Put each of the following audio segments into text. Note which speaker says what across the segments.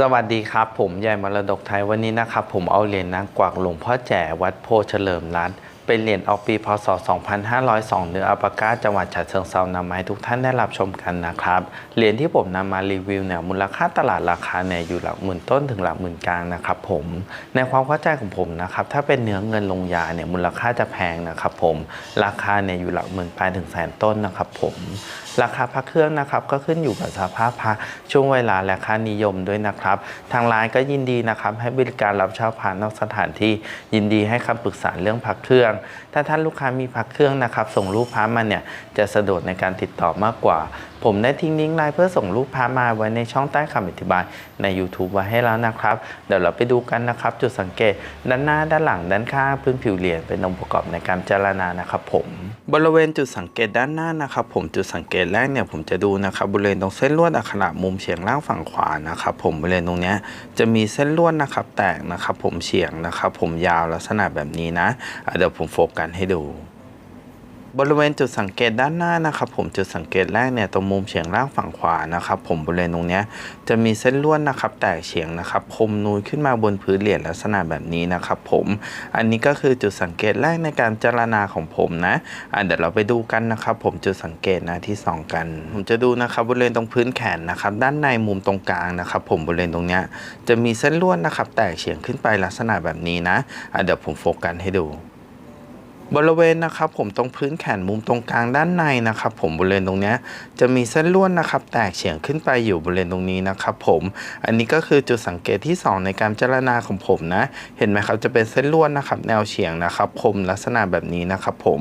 Speaker 1: สวัสดีครับ ผมใหญ่มรดกไทยวันนี้นะครับ ผมเอาเหรียญนางกวักหลวงพ่อแจ๋วัดโพเฉลิมรัตน์ เป็นเหรียญออกปีพศ 2502 เนื้ออัปปากาจังหวัดฉะเชิงเซานำมาให้ทุกท่านได้รับชมกันนะครับ เหรียญที่ผมนำมารีวิวเนี่ยมูลค่าตลาดราคาเนี่ยอยู่หลักหมื่นต้นถึงหลักหมื่นกลางนะครับผม ในความเข้าใจของผมนะครับถ้าเป็นเนื้อเงินลงยาเนี่ยมูลค่าจะแพงนะครับผมราคาเนี่ยอยู่หลักหมื่นปลายถึงแสนต้นนะครับผมราคาพระเครื่องนะครับก็ขึ้นอยู่กับสภาพพระช่วงเวลาและค่านิยมด้วยนะครับ ทางร้านก็ยินดีนะครับให้บริการรับเช่าพระนอกสถานที่ยินดีให้คำปรึกษาเรื่องพระเครื่องถ้าท่านลูกค้ามีพระเครื่องนะครับ ส่งรูปพระมาเนี่ยจะสะดวกในการติดต่อมากกว่า ผมได้ทิ้งลิงก์ไลน์เพื่อส่งรูปพระมาไว้ในช่องใต้คำอธิบายใน YouTube ไว้ให้แล้วนะครับ เดี๋ยวเราไปดูกันนะครับ จุดสังเกต ด้านหน้าด้านหลังด้านข้างพื้นผิวเหรียญเป็นองค์ประกอบในการเจรณานะครับผมบริเวณจุดสังเกตด้านหน้านะครับผมจุดสังเกตแรกเนี่ยผมจะดูนะครับบริเวณตรงเส้นลวดอักขระมุมเฉียงล่างฝั่งขวานะครับผมบริเวณตรงเนี้ยจะมีเส้นลวดนะครับแตกนะครับผมเฉียงนะครับผมยาวลักษณะแบบนี้นะะเดี๋ยวผมโฟกัสให้ดู บริเวณจุดสังเกตด้านหน้านะครับผมจุดสังเกตแรกเนี่ยตรงมุมเฉียงล่างฝั่งขวานะครับผมบริเวณตรงนี้จะมีเส้นลวดนะครับแตกเฉียงนะครับคมนูนขึ้นมาบนพื้นเหรียญลักษณะแบบนี้นะครับผมอันนี้ก็คือจุดสังเกตแรกในการเจารณาของผมนะอะเดี๋ยวเราไปดูกันนะครับผมจุดสังเกตนะที่สองกัน ผมจะดูนะครับบริเวณตรงพื้นแขนนะครับด้านในมุมตรงกลางนะครับผมบริเวณตรงนี้จะมีเส้นลวดนะครับแตกเฉียงขึ้นไปลักษณะแบบนี้นะอะเดี๋ยวผมโฟกัสให้ดู บริเวณนะครับผมตรงพื้นแขนมุมตรงกลางด้านในนะครับผมบริเวณตรงนี้จะมีเส้นลวดนะครับแตกเฉียงขึ้นไปอยู่บริเวณตรงนี้นะครับผมอันนี้ก็คือจุดสังเกตที่ 2 ในการเจรณาของผมนะ เห็นไหมครับจะเป็นเส้นลวดนะครับแนวเฉียงนะครับคมลักษณะแบบนี้นะครับผม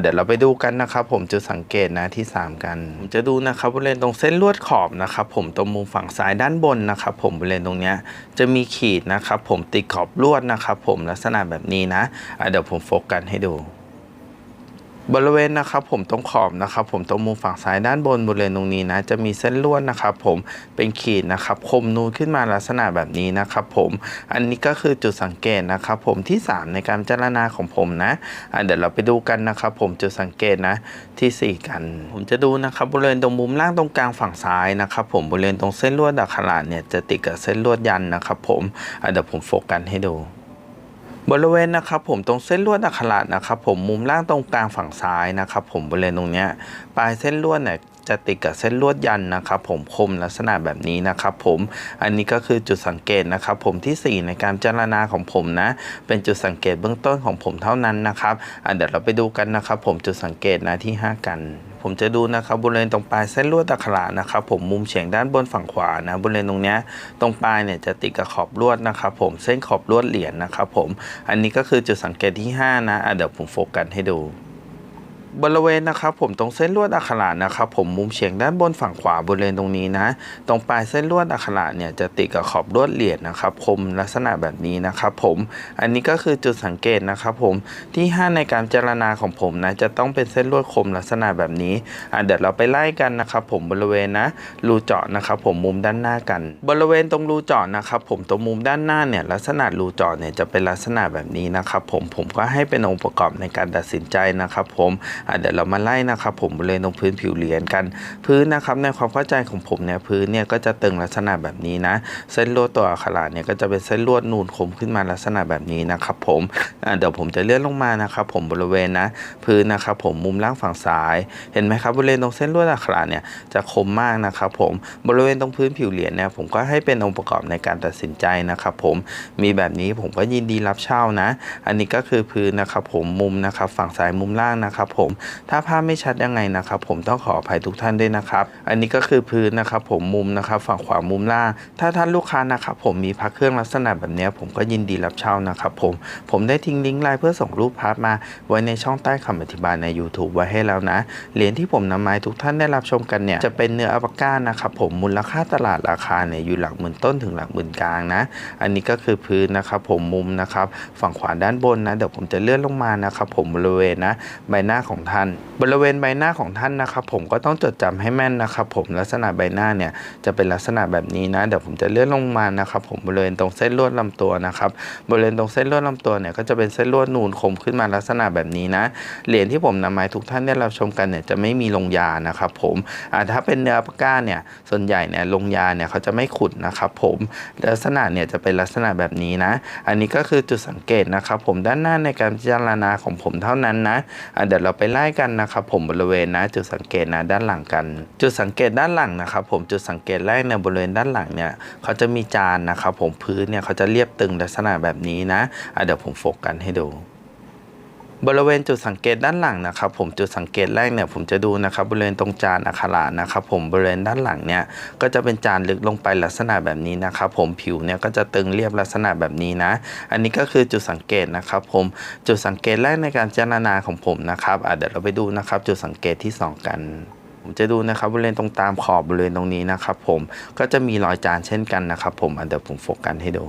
Speaker 1: เดี๋ยวเราไปดูกันนะครับผมจุดสังเกตนะที่ 3 กัน ผมจะดูนะครับบริเวณตรงเส้นลวดขอบนะครับผมตรงมุมฝั่งซ้ายด้านบนนะครับผมบริเวณตรงนี้จะมีขีดนะครับผมติดขอบลวดนะครับผมลักษณะแบบนี้นะเดี๋ยวผมโฟกัสให้ดู บริเวณนะครับผมตรงขอบนะครับผมตรงมุมฝั่งซ้ายด้านบนบริเวณตรงนี้นะจะมีเส้นลวดนะครับผมเป็นขีดนะครับคมนูนขึ้นมาลักษณะแบบนี้นะครับผมอันนี้ก็คือจุดสังเกตนะครับผมที่ 3 ในการพิจารณาของผมนะอะเดี๋ยวเราไปดูกันนะครับผมจุดสังเกตนะทีสี่4 กัน ผมจะดูนะครับบริเวณตรงมุมล่างตรงกลางฝั่งซ้ายนะครับผมบริเวณตรงเส้นลวดดักขลาดเนี่ยจะติดกับเส้นลวดยันนะครับผมอะเดี๋ยวผมโฟกัสให้ดู บริเวณนะครับผมตรงเส้นลวดอักขระนะครับผมมุมล่างตรงกลางฝั่งซ้ายนะครับผมบริเวณตรงเนี้ยปลายเส้นลวดเนี่ย จะติดกับเส้นลวดยันนะครับ ผมคมลักษณะแบบนี้นะครับผมอันนี้ก็คือจุดสังเกตนะครับ ผมที่ 4 ในการเจารณาของผมนะ เป็นจุดสังเกตเบื้องต้นของผมเท่านั้นนะครับเดี๋ยวเราไปดูกันนะครับ ผมจุดสังเกตนะที่ 5 กันผมจะดูนะครับบริเวณตรงปลายเส้นลวดตะขระนะครับผมมุมเฉียงด้านบนฝั่งขวานะบริเวณตรงเนี้ยตรงปลายเนี่ยจะติดกับขอบลวดนะครับผมเส้นขอบลวดเหรียญนะครับผมอันนี้ก็คือจุดสังเกตที่ 5 นะะเดี๋ยวผมโฟกัสให้ดู บริเวณนะครับผมตรงเส้นลวดอักขระนะครับผมมุมเฉียงด้านบนฝั่งขวาบริเวณตรงนี้นะ ตรงปลายเส้นลวดอักขระเนี่ยจะติดกับขอบลวดเหรียญนะครับคมลักษณะแบบนี้นะครับผมอันนี้ก็คือจุดสังเกตนะครับผมที่ 5 ในการเจารณาของผมนะจะต้องเป็นเส้นลวดคมลักษณะแบบนี้อะเดี๋ยวเราไปไล่กันนะครับผมบริเวณนะรูเจาะนะครับผมมุมด้านหน้ากัน บริเวณตรงรูเจาะนะครับผมตรงมุมด้านหน้าเนี่ยลักษณะรูเจาะเนี่ยจะเป็นลักษณะแบบนี้นะครับผมผมก็ให้เป็นองค์ประกอบในการตัดสินใจนะครับผมเดี๋ยวเรามาไล่นะครับผมบริเวณตรงพื้นผิวเหรียญกัน พื้นนะครับในความเข้าใจของผมเนี่ยพื้นเนี่ยก็จะตึงลักษณะแบบนี้นะ เส้นลวดตัวอักขระเนี่ยก็จะเป็นเส้นลวดนูนคมขึ้นมาลักษณะแบบนี้นะครับผมเดี๋ยวผมจะเลื่อนลงมานะครับผมบริเวณนะ พื้นนะครับผมมุมล่างฝั่งซ้าย เห็นไหมครับบริเวณตรงเส้นลวดอักขระเนี่ยจะคมมากนะครับผมบริเวณตรงพื้นผิวเหรียญเนี่ยผมก็ให้เป็นองค์ประกอบในการตัดสินใจนะครับผมมีแบบนี้ผมก็ยินดีรับเช่านะ อันนี้ก็คือพื้นนะครับผมมุมนะครับฝั่งซ้ายมุมล่างนะครับผมถ้าภาพไม่ชัดยังไงนะครับ ผมต้องขออภัยทุกท่านด้วยนะครับ อันนี้ก็คือพื้นนะครับผมมุมนะครับฝั่งขวามุมล่าง ถ้าท่านลูกค้านะครับผมมีพักเครื่องลักษณะแบบนี้ผมก็ยินดีรับเช่านะครับผมผมได้ทิ้งลิงก์ไลน์เพื่อส่งรูปภาพมา ไว้ในช่องใต้คำอธิบายใน YouTube ไว้ให้แล้วนะ เหรียญที่ผมนำมาให้ทุกท่านได้รับชมกันเนี่ยจะเป็นเนื้ออัปปาก้านะครับผมมูลค่าตลาดราคาเนี่ยอยู่หลักหมื่นต้นถึงหลักหมื่นกลางนะ อันนี้ก็คือพื้นนะครับผมมุมนะครับฝั่งขวาด้านบนนะเดี๋ยวผมจะเลื่อนลงมานะครับผมบริเวณนะใบหน้าของท่าน บริเวณใบหน้าของท่านนะครับ ผมก็ต้องจดจำให้แม่นนะครับ ผมลักษณะใบหน้าเนี่ยจะเป็นลักษณะแบบนี้นะเดี๋ยวผมจะเลื่อนลงมานะครับ ผมบริเวณตรงเส้นลวดลำตัวนะครับ บริเวณตรงเส้นลวดลำตัวเนี่ยก็จะเป็นเส้นลวดนูนคมขึ้นมาลักษณะแบบนี้นะเหรียญที่ผมนำมาให้ทุกท่านได้รับชมกันเนี่ยจะไม่มีลงยานะครับ ผมถ้าเป็นเนื้อปากกาเนี่ยส่วนใหญ่เนี่ยลงยาเนี่ยเขาจะไม่ขุดนะครับ ผมลักษณะเนี่ยจะเป็นลักษณะแบบนี้นะ อันนี้ก็คือจุดสังเกตนะครับ ผมด้านหน้าในการพิจารณาของผมเท่านั้นนะเดี๋ยวเราไปไล่กันนะครับผมบริเวณนะจุดสังเกตนะด้านหลังกัน จุดสังเกตด้านหลังนะครับผมจุดสังเกตแรกในบริเวณด้านหลังเนี่ยเขาจะมีจานนะครับผมพื้นเนี่ยเขาจะเรียบตึงลักษณะแบบนี้นะะเดี๋ยวผมโฟกัสให้ดู บริเวณจุดสังเกตด้านหลังนะครับ ผมจุดสังเกตแรกเนี่ยผมจะดูนะครับบริเวณตรงจานอักขระนะครับผมบริเวณด้านหลังเนี่ยก็จะเป็นจานลึกลงไปลักษณะแบบนี้นะครับผมผิวเนี่ยก็จะตึงเรียบลักษณะแบบนี้นะ อันนี้ก็คือจุดสังเกตนะครับผมจุดสังเกตแรกในการเจารณาของผมนะครับเดี๋ยวเราไปดูนะครับ จุดสังเกตที่สองกันผมจะดูนะครับบริเวณตรงตามขอบบริเวณตรงนี้นะครับผมก็จะมีรอยจานเช่นกันนะครับผมเดี๋ยวผมโฟกัสให้ดู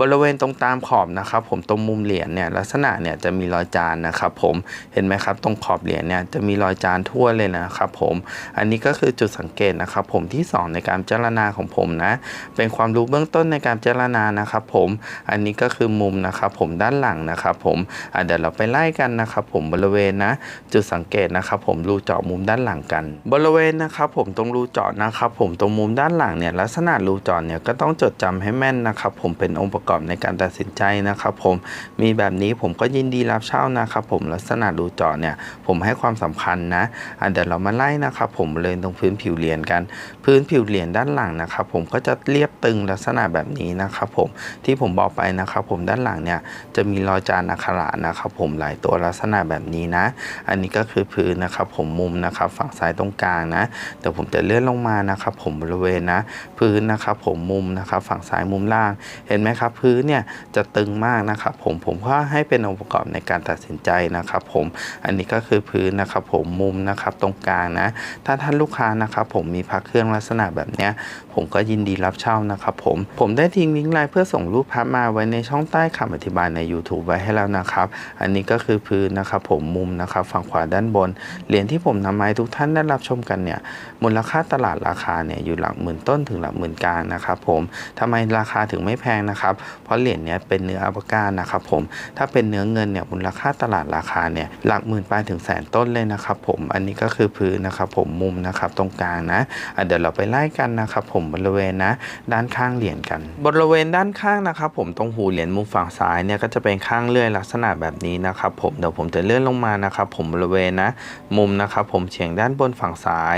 Speaker 1: บริเวณตรงตามขอบนะครับผมตรงมุมเหรียญเนี่ยลักษณะเนี่ยจะมีรอยจานนะครับผมเห็นไหมครับตรงขอบเหรียญเนี่ยจะมีรอยจานทั่วเลยนะครับผมอันนี้ก็คือจุดสังเกตนะครับผมที่สองในการเจรณาของผมนะเป็นความรู้เบื้องต้นในการเจรณานะครับผมอันนี้ก็คือมุมนะครับผมด้านหลังนะครับผมเดี๋ยวเราไปไล่กันนะครับผมบริเวณนะจุดสังเกตนะครับผมรูเจาะมุมด้านหลังกัน บริเวณนะครับผมตรงรูเจาะนะครับผมตรงมุมด้านหลังเนี่ยลักษณะรูเจาะเนี่ยก็ต้องจดจำให้แม่นนะครับผมเป็นองค์ประกอบในการตัดสินใจนะครับผมมีแบบนี้ผมก็ยินดีรับเช่านะครับผมลักษณะรูจาะเนี่ยผมให้ความสำคัญนะอะเดี๋ยวเรามาไล่นะครับผมเลยตรงพื้นผิวเหรียญกัน พื้นผิวเหรียญด้านหลังนะครับผมก็จะเรียบตึงลักษณะแบบนี้นะครับผมที่ผมบอกไปนะครับผมด้านหลังเนี่ยจะมีรอยจานอักขระนะครับผมหลายตัวลักษณะแบบนี้นะ อันนี้ก็คือพื้นนะครับผมมุมนะครับฝั่งซ้ายตรงกลางนะเดี๋ยวผมจะเลื่อนลงมานะครับผมบริเวณนะ พื้นนะครับผมมุมนะครับฝั่งซ้ายมุมล่างเห็นไหมครับพื้นเนี่ยจะตึงมากนะครับผมผมก็ให้เป็นองค์ประกอบในการตัดสินใจนะครับผมอันนี้ก็คือพื้นนะครับผมมุมนะครับตรงกลางนะถ้าท่านลูกค้านะครับผมมีพักเครื่องลักษณะแบบเนี้ยผมก็ยินดีรับเช่านะครับผมผมได้ทิ้งลิงก์ไลน์เพื่อส่งรูปภาพมาไว้ในช่องใต้คำอธิบายใน YouTube ไว้ให้แล้วนะครับ อันนี้ก็คือพื้นนะครับผมมุมนะครับฝั่งขวาด้านบนเหรียญที่ผมนำมาให้ทุกท่านได้รับชมกันเนี่ยมูลค่าตลาดราคาเนี่ยอยู่หลักหมื่นต้นถึงหลักหมื่นกลางนะครับผมทำไมราคาถึงไม่แพงนะครับเพราะเหรียญเนี้ยเป็นเนื้ออัลปาก้านะครับผมถ้าเป็นเนื้อเงินเนี่ยมูลค่าตลาดราคาเนี่ยหลักหมื่นปลายถึงแสนต้นเลยนะครับผมอันนี้ก็คือพื้นนะครับผมมุมนะครับตรงกลางนะะเดี๋ยวเราไปไล่กันนะครับผมบริเวณนะด้านข้างเหรียญกัน บริเวณด้านข้างนะครับผมตรงหูเหรียญมุมฝั่งซ้ายเนี่ยก็จะเป็นข้างเลื่อยลักษณะแบบนี้นะครับผมเดี๋ยวผมจะเลื่อนลงมานะครับผมบริเวณนะมุมนะครับผมเฉียงด้านบนฝั่งซ้าย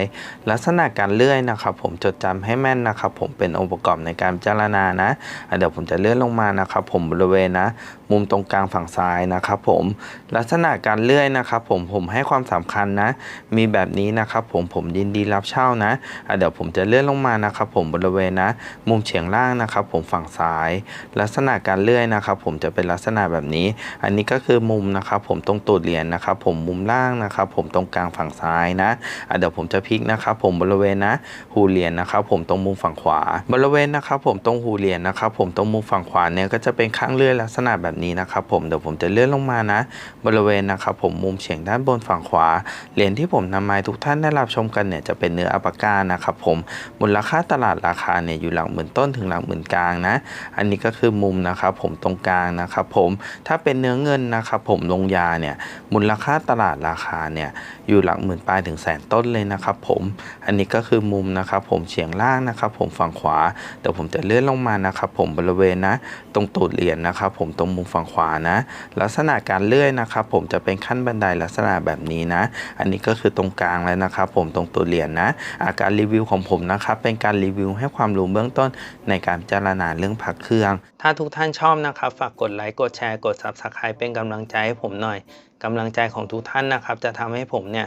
Speaker 1: ลักษณะการเลื่อยนะครับผมจดจำให้แม่นนะครับผมเป็นองค์ประกอบในการพิจารณานะะเดี๋ยวผมจะเลื่อนลงมานะครับผมบริเวณนะ มุมตรงกลางฝั่งซ้ายนะครับผมลักษณะการเลื่อยนะครับผมผมให้ความสำคัญนะ มีแบบนี้นะครับผมผมยินดีรับเช่านะเดี๋ยวผมจะเลื่อนลงมานะครับผมบริเวณนะ มุมเฉียงล่างนะครับผมฝั่งซ้าย ลักษณะการเลื่อยนะครับผมจะเป็นลักษณะแบบนี้ อันนี้ก็คือมุมนะครับผมตรงตูดเหรียญนะครับผมมุมล่างนะครับผมตรงกลางฝั่งซ้ายนะเดี๋ยวผมจะพลิกนะครับผมบริเวณนะหูเหรียญนะครับผมตรงมุมฝั่งขวา บริเวณนะครับผมตรงหูเหรียญนะครับผมตรงมุมฝั่งขวาเนี่ยก็จะเป็นข้างเลื่อยลักษณะแบบนี้นะครับผมเดี๋ยวผมจะเลื่อนลงมานะ บริเวณนะครับผมมุมเฉียงด้านบนฝั่งขวาเหรียญที่ผมนำมาให้ทุกท่านได้รับชมกันเนี่ยจะเป็นเนื้ออัปกานะครับผมมูลค่าตลาดราคาเนี่ยอยู่หลักหมื่นต้นถึงหลักหมื่นกลางนะอันนี้ก็คือมุมนะครับผมตรงกลางนะครับผมถ้าเป็นเนื้อเงินนะครับผมลงยาเนี่ยมูลค่าตลาดราคาเนี่ยอยู่หลักหมื่นปลายถึงแสนต้นเลยนะครับผมอันนี้ก็คือมุมนะครับผมเฉียงล่างนะครับผมฝั่งขวาเดี๋ยวผมจะเลื่อนลงมานะครับผมบริเวณนะ ตรงตูดเหรียญนะครับผมตรงมุมฝั่งขวานะ ลักษณะการเลื่อยนะครับผมจะเป็นขั้นบันไดลักษณะแบบนี้นะ อันนี้ก็คือตรงกลางแล้วนะครับผมตรงตัวเหรียญนะอาการรีวิวของผมนะครับเป็นการรีวิวให้ความรู้เบื้องต้นในการพิจารณาเรื่องพักเครื่อง ถ้าทุกท่านชอบนะครับ ฝากกดไลค์กดแชร์กด Subscribe เป็นกำลังใจให้ผมหน่อยกำลังใจของทุกท่านนะครับ จะทำให้ผมเนี่ย